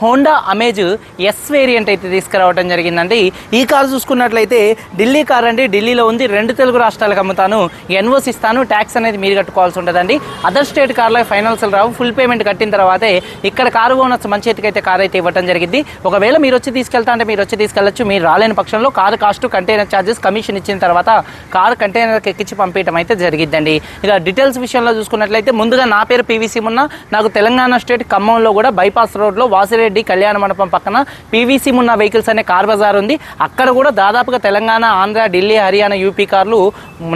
Honda amaze yes variant అయితే తీసుకురావడం జరిగిందండి. ఈ కారు చూసుకున్నట్లయితే ఢిల్లీ కార్ అండి. ఢిల్లీలో ఉంది. రెండు తెలుగు రాష్ట్రాలకు అమ్ముతాను. ఎన్ఓసి ఇస్తాను. ట్యాక్స్ అనేది మీరు కట్టుకోవాల్సి ఉంటుందండి అదర్ స్టేట్ కార్లో ఫైనాన్షియల్ రావు. ఫుల్ పేమెంట్ కట్టిన తర్వాతే ఇక్కడ కారు ఓనర్స్ మంచి ఎత్తుకైతే కార్ అయితే ఇవ్వడం జరిగింది. ఒకవేళ మీరు వచ్చి తీసుకెళ్తా అంటే మీరు వచ్చి తీసుకెళ్ళచ్చు. మీరు రాలేని పక్షంలో car cost container charges commission ఇచ్చిన తర్వాత కారు కంటైనర్కి ఎక్కించి పంపించడం అయితే జరిగిద్దండి. ఇక డీటెయిల్స్ విషయంలో చూసుకున్నట్లయితే ముందుగా నా పేరు పీవీసీ ఉన్న నాకు తెలంగాణ స్టేట్ ఖమ్మంలో కూడా బైపాస్ రోడ్లో రెడ్డి కళ్యాణ మండపం పక్కన పీవీసీ ఉన్న వెహికల్స్ అనే కార్ బజార్ ఉంది. అక్కడ కూడా దాదాపుగా తెలంగాణ ఆంధ్ర ఢిల్లీ హర్యానా యూపీ కార్లు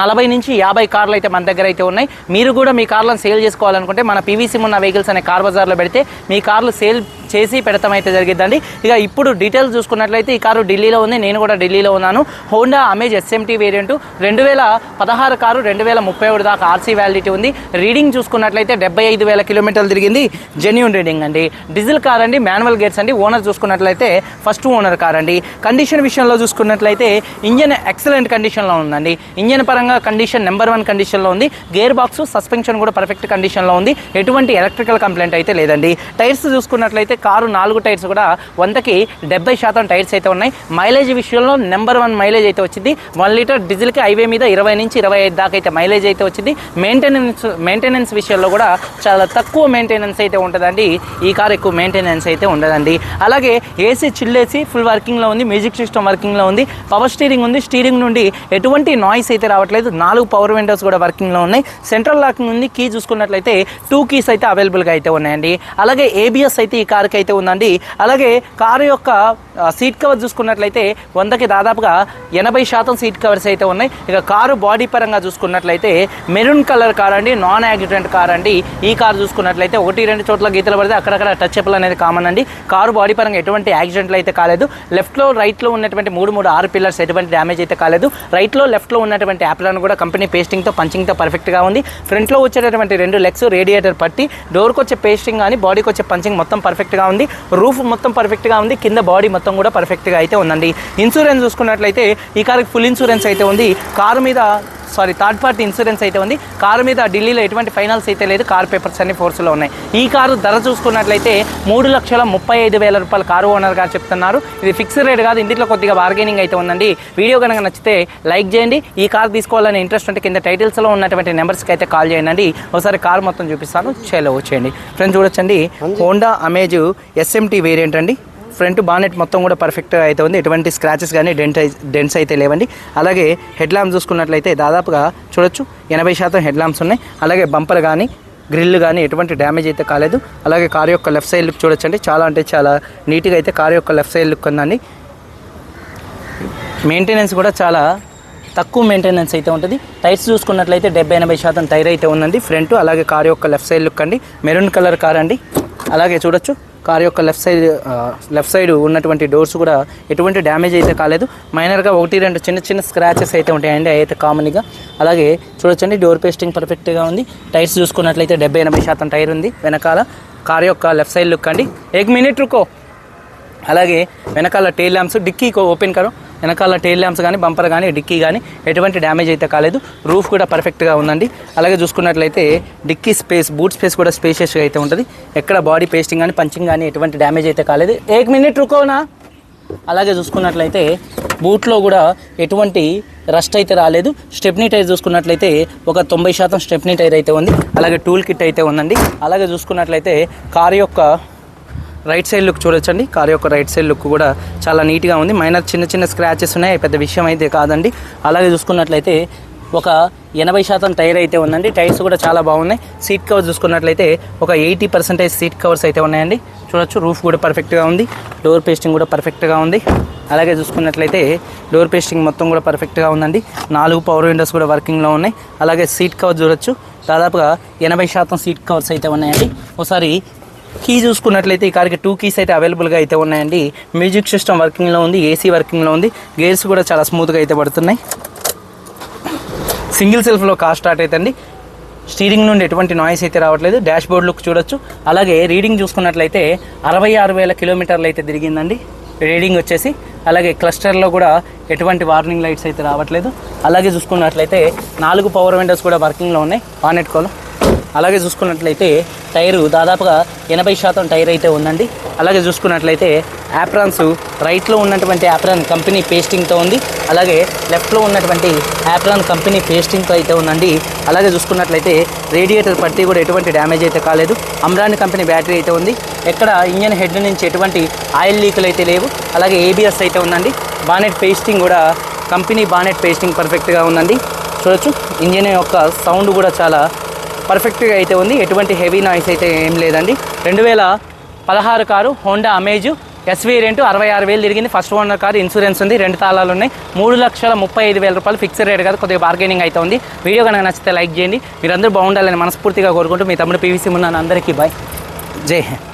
నలభై నుంచి యాభై కార్లు అయితే మన దగ్గర అయితే ఉన్నాయి. మీరు కూడా మీ కార్లను సేల్ చేసుకోవాలనుకుంటే మన పీవీసీ ఉన్న వెహికల్స్ అనే కార్ బజార్లో పెడితే మీ కార్లు సేల్ చేసి పెడతాం అయితే జరిగిద్దండి. ఇక ఇప్పుడు డీటెయిల్స్ చూసుకున్నట్లయితే ఈ కారు ఢిల్లీలో ఉంది. నేను కూడా ఢిల్లీలో ఉన్నాను. హోండా అమేజ్ ఎస్ఎంటీ వేరియంట్ రెండు వేల పదహారు కారు రెండు వేల ముప్పై ఒకటి దాకా ఆర్సీ వ్యాలిడిటీ ఉంది. రీడింగ్ చూసుకున్నట్లయితే డెబ్బై ఐదు వేల కిలోమీటర్లు తిరిగింది. జెన్యున్ రీడింగ్ అండి. డీజిల్ కార్ అండి మాన్యువల్ గేట్స్ అండి. ఓనర్ చూసుకున్నట్లయితే ఫస్ట్ ఓనర్ కార్ అండి. కండిషన్ విషయంలో చూసుకున్నట్లయితే ఇంజన్ ఎక్సలెంట్ కండిషన్లో ఉందండి. ఇంజన్ పరంగా కండిషన్ నెంబర్ వన్ కండిషన్లో ఉంది. గేర్ బాక్స్ సస్పెన్షన్ కూడా పర్ఫెక్ట్ కండిషన్లో ఉంది. ఎటువంటి ఎలక్ట్రికల్ కంప్లైంట్ అయితే లేదండి. టైర్స్ చూసుకున్నట్లయితే కారు నాలుగు టైర్స్ కూడా వందకి డెబ్బై శాతం టైర్స్ అయితే ఉన్నాయి. మైలేజ్ విషయంలో నెంబర్ వన్ మైలేజ్ అయితే వచ్చింది. వన్ లీటర్ డీజిల్కి హైవే మీద ఇరవై నుంచి ఇరవై ఐదు దాకా అయితే మైలేజ్ అయితే వచ్చింది. మెయింటెనెన్స్ మెయింటెనెన్స్ విషయంలో కూడా చాలా తక్కువ మెయింటెనెన్స్ అయితే ఉంటుందండి. ఈ కార్ ఎక్కువ మెయింటెనెన్స్ అయితే ఉండదండి. అలాగే ఏసీ చిల్లేసి ఫుల్ వర్కింగ్లో ఉంది మ్యూజిక్ సిస్టమ్ వర్కింగ్లో ఉంది పవర్ స్టీరింగ్ ఉంది. స్టీరింగ్ నుండి ఎటువంటి నాయిస్ అయితే రావట్లేదు. నాలుగు పవర్ విండోస్ కూడా వర్కింగ్లో ఉన్నాయి. సెంట్రల్ లాకింగ్ ఉంది. కీ చూసుకున్నట్లయితే టూ కీస్ అయితే అవైలబుల్గా అయితే ఉన్నాయండి. అలాగే ఏబిఎస్ అయితే ఈ కార్కి అయితే ఉందండి. అలాగే కారు యొక్క సీట్ కవర్ చూసుకున్నట్లయితే వందకి దాదాపుగా ఎనభై శాతం సీట్ కవర్స్ అయితే ఉన్నాయి. ఇక కారు బాడీ పరంగా చూసుకున్నట్లయితే మెరూన్ కలర్ కార్ అండి నాన్ యాక్సిడెంట్ కార్ అండి. ఈ కారు చూసుకున్నట్లయితే ఒకటి రెండు చోట్ల గీతలు పడితే అక్కడక్కడ టచ్ అప్లు అనేది కామన్ అండి. కారు బాడీ పరంగా ఎటువంటి యాక్సిడెంట్లు అయితే కాలేదు. లెఫ్ట్లో రైట్లో ఉన్నటువంటి మూడు మూడు ఆరు పిల్లర్స్ ఎటువంటి డ్యామేజ్ అయితే కాలేదు. రైట్లో లెఫ్ట్లో ఉన్నటువంటి యాప్లను కూడా కంపెనీ పేస్టింగ్తో పంచింగ్తో పర్ఫెక్ట్గా ఉంది. ఫ్రంట్లో వచ్చేటటువంటి రెండు లెగ్స్ రేడియేటర్ పట్టి డోర్కి వచ్చే పేస్టింగ్ కానీ బాడీకి వచ్చే పంచింగ్ మొత్తం పర్ఫెక్ట్గా ఉంది. రూఫ్ మొత్తం పర్ఫెక్ట్గా ఉంది. కింద బాడీ మొత్తం కూడా పర్ఫెక్ట్గా అయితే ఉందండి. ఇన్సూరెన్స్ చూసుకున్నట్లయితే ఈ కార్కి ఫుల్ ఇన్సూరెన్స్ అయితే ఉంది. కారు మీద సారీ థర్డ్ పార్టీ ఇన్సూరెన్స్ అయితే ఉంది. కారు మీద ఢిల్లీలో ఎటువంటి ఫైనాన్స్ అయితే లేదు. కార్ పేపర్స్ అన్ని ఫోర్స్లో ఉన్నాయి. ఈ కారు ధర చూసుకున్నట్లయితే మూడు లక్షల ముప్పై ఐదు వేల రూపాయల కారు ఓనర్ గారు చెప్తున్నారు. ఇది ఫిక్స్డ్ రేట్ కాదు ఇందులో కొద్దిగా బార్గెనింగ్ అయితే ఉందండి. వీడియో కనుక నచ్చితే లైక్ చేయండి. ఈ కార్ తీసుకోవాలని ఇంట్రెస్ట్ ఉంటే కింద టైటిల్స్లో ఉన్నటువంటి నెంబర్స్కి అయితే కాల్ చేయండి. ఒకసారి కార్ మొత్తం చూపిస్తాను. చేలో వచ్చేయండి ఫ్రెండ్స్ చూడొచ్చండి. హోండా అమేజ్ ఎస్ఎంటీ వేరియంట్ అండి. ఫ్రంట్ బానెట్ మొత్తం కూడా పర్ఫెక్ట్గా అయితే ఉంది. ఎటువంటి స్క్రాచెస్ కానీ డెంట్ డెంట్స్ అయితే లేవండి. అలాగే హెడ్ ల్యాంప్ చూసుకున్నట్లయితే దాదాపుగా చూడొచ్చు ఎనభై శాతం హెడ్ ల్యాంప్స్ ఉన్నాయి. అలాగే బంపర్ కానీ గ్రిల్ కానీ ఎటువంటి డ్యామేజ్ అయితే కాలేదు. అలాగే కార్ యొక్క లెఫ్ట్ సైడ్ లుక్ చూడొచ్చండి. చాలా అంటే చాలా నీట్గా అయితే కార్ యొక్క లెఫ్ట్ సైడ్ లుక్ ఉందండి. మెయింటెనెన్స్ కూడా చాలా తక్కువ మెయింటెనెన్స్ అయితే ఉంటుంది. టైర్స్ చూసుకున్నట్లయితే డెబ్బై ఎనభై శాతం టైర్ అయితే ఉందండి. ఫ్రంట్ అలాగే కార్ యొక్క లెఫ్ట్ సైడ్ లుక్ అండి. మెరూన్ కలర్ కార్ అండి. అలాగే చూడొచ్చు. కార్ యొక్క లెఫ్ట్ సైడ్ లెఫ్ట్ సైడ్ ఉన్నటువంటి డోర్స్ కూడా ఎటువంటి డ్యామేజ్ అయితే కాలేదు. మైనర్గా ఒకటి రెండు చిన్న చిన్న స్క్రాచెస్ అయితే ఉంటాయండి. అయితే కామన్గా అలాగే చూడొచ్చండి డోర్ పేస్టింగ్ పర్ఫెక్ట్గా ఉంది. టైర్స్ చూసుకున్నట్లయితే డెబ్బై ఎనభై శాతం టైర్ ఉంది వెనకాల. కార్ యొక్క లెఫ్ట్ సైడ్ లుక్ అండి. ఎగ్ మినిట్ రుకో అలాగే వెనకాల టైల్ ల్యాంప్స్ డిక్కీ ఓపెన్ కరో. వెనకాల టైల్ ల్యాంప్స్ కానీ బంపర్ కానీ డిక్కీ కానీ ఎటువంటి డ్యామేజ్ అయితే కాలేదు. రూఫ్ కూడా పర్ఫెక్ట్గా ఉందండి. అలాగే చూసుకున్నట్లయితే డిక్కీ స్పేస్ బూట్ స్పేస్ కూడా స్పేషియస్గా అయితే ఉంటుంది. ఎక్కడ బాడీ పేస్టింగ్ కానీ పంచింగ్ కానీ ఎటువంటి డ్యామేజ్ అయితే కాలేదు. ఏక్ మినిట్ రుకోనా అలాగే చూసుకున్నట్లయితే బూట్లో కూడా ఎటువంటి రస్ట్ అయితే రాలేదు. స్టెప్నీ టైర్ చూసుకున్నట్లయితే ఒక తొంభై శాతం స్టెప్నీ టైర్ అయితే ఉంది. అలాగే టూల్ కిట్ అయితే ఉందండి. అలాగే చూసుకున్నట్లయితే కారు యొక్క రైట్ సైడ్ లుక్ చూడొచ్చండి. కార్ యొక్క రైట్ సైడ్ లుక్ కూడా చాలా నీట్గా ఉంది. మైనర్ చిన్న చిన్న స్క్రాచెస్ ఉన్నాయి. పెద్ద విషయం అయితే కాదండి. అలాగే చూసుకున్నట్లయితే ఒక ఎనభై శాతం టైర్ అయితే ఉందండి. టైర్స్ కూడా చాలా బాగున్నాయి. సీట్ కవర్ చూసుకున్నట్లయితే ఒక ఎయిటీ పర్సెంటేజ్ సీట్ కవర్స్ అయితే ఉన్నాయండి. చూడొచ్చు. రూఫ్ కూడా పర్ఫెక్ట్గా ఉంది. డోర్ పేస్టింగ్ కూడా పర్ఫెక్ట్గా ఉంది. అలాగే చూసుకున్నట్లయితే డోర్ పేస్టింగ్ మొత్తం కూడా పర్ఫెక్ట్గా ఉందండి. నాలుగు పవర్ విండోస్ కూడా వర్కింగ్లో ఉన్నాయి. అలాగే సీట్ కవర్ చూడొచ్చు. దాదాపుగా ఎనభై శాతం సీట్ కవర్స్ అయితే ఉన్నాయండి. ఒకసారి కీ చూసుకున్నట్లయితే ఈ కార్కి టూ కీస్ అయితే అవైలబుల్గా అయితే ఉన్నాయండి. మ్యూజిక్ సిస్టమ్ వర్కింగ్లో ఉంది ఏసీ వర్కింగ్లో ఉంది. గేర్స్ కూడా చాలా స్మూత్గా అయితే పడుతున్నాయి. సింగిల్ సెల్ఫ్లో కార్ స్టార్ట్ అవుతుంది స్టీరింగ్ నుండి ఎటువంటి నాయిస్ అయితే రావట్లేదు. డాష్ బోర్డ్ లుక్ చూడొచ్చు. అలాగే రీడింగ్ చూసుకున్నట్లయితే అరవై ఆరు వేల కిలోమీటర్లు అయితే తిరిగిందండి. రీడింగ్ వచ్చేసి అలాగే క్లస్టర్లో కూడా ఎటువంటి వార్నింగ్ లైట్స్ అయితే రావట్లేదు. అలాగే చూసుకున్నట్లయితే నాలుగు పవర్ విండోస్ కూడా వర్కింగ్లో ఉన్నాయి. ఆన్ కోలో అలాగే చూసుకున్నట్లయితే టైరు దాదాపుగా ఎనభై శాతం టైర్ అయితే ఉందండి. అలాగే చూసుకున్నట్లయితే యాప్రాన్స్ రైట్లో ఉన్నటువంటి యాప్రాన్ కంపెనీ పేస్టింగ్తో ఉంది. అలాగే లెఫ్ట్లో ఉన్నటువంటి యాప్రాన్ కంపెనీ పేస్టింగ్తో అయితే ఉందండి. అలాగే చూసుకున్నట్లయితే రేడియేటర్ పట్టి కూడా ఎటువంటి డ్యామేజ్ అయితే కాలేదు. అమ్రాన్ కంపెనీ బ్యాటరీ అయితే ఉంది. ఎక్కడ ఇంజన్ హెడ్ నుంచి ఎటువంటి ఆయిల్ లీకులు అయితే లేవు. అలాగే ఏబిఎస్ అయితే ఉందండి. బానెట్ పేస్టింగ్ కూడా కంపెనీ బానెట్ పేస్టింగ్ పర్ఫెక్ట్గా ఉందండి. చూడొచ్చు. ఇంజిన్ యొక్క సౌండ్ కూడా చాలా పర్ఫెక్ట్గా అయితే ఉంది. ఎటువంటి హెవీ నాయిస్ అయితే ఏం లేదండి. రెండు వేల పదహారు కారు హోండా అమేజ్ ఎస్వీ రెంటు అరవై ఆరు వేలు తిరిగింది. ఫస్ట్ ఓనర్ కారు ఇన్సూరెన్స్ ఉంది. రెండు తాళాలు ఉన్నాయి. మూడు లక్షల ముప్పై ఐదు వేల రూపాయలు ఫిక్స్డ్ రేట్ కాదు. కొద్దిగా బార్గెనింగ్ అయితే ఉంది. వీడియో కనుక నచ్చితే లైక్ చేయండి. మీరందరూ బాగుండాలని మనస్ఫూర్తిగా కోరుకుంటూ మీ తమ్ముడు పీవీసీ ఉన్నాను అందరికీ బాయ్. జై హింద్